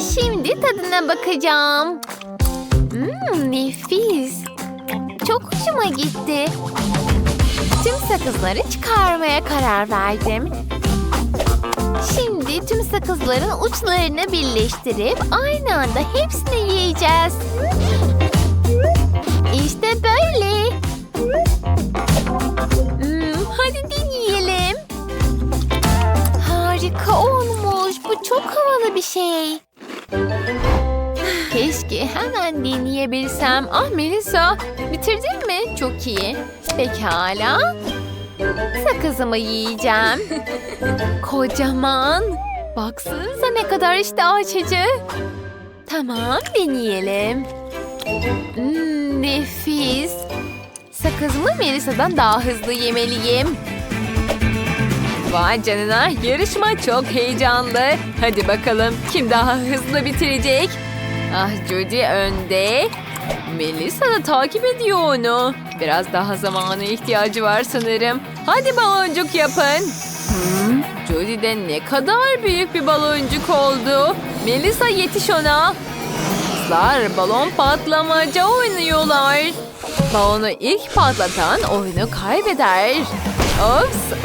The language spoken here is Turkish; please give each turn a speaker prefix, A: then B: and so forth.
A: Şimdi tadına bakacağım. Mmm, nefis. Çok hoşuma gitti. Tüm sakızları çıkarmaya karar verdim. Şimdi tüm sakızların uçlarını birleştirip aynı anda hepsini yiyeceğiz. İşte böyle. Hmm, hadi deneyelim. Harika olmuş. Bu çok havalı bir şey. Keşke hemen deneyebilsem. Ah Melisa, bitirdin mi? Çok iyi. Pekala. Sakızımı yiyeceğim. Kocaman. Baksanıza ne kadar iştah açıcı. Tamam, deneyelim. Hmm, nefis. Sakızımı Melisa'dan daha hızlı yemeliyim. Vay canına yarışma çok heyecanlı. Hadi bakalım kim daha hızlı bitirecek? Ah Judy önde. Melissa da takip ediyor onu. Biraz daha zamana ihtiyacı var sanırım. Hadi baloncuk yapın. Hmm, Judy de ne kadar büyük bir baloncuk oldu. Melissa yetiş ona. Kızlar balon patlamaca oynuyorlar. Balonu ilk patlatan oyunu kaybeder. Ops,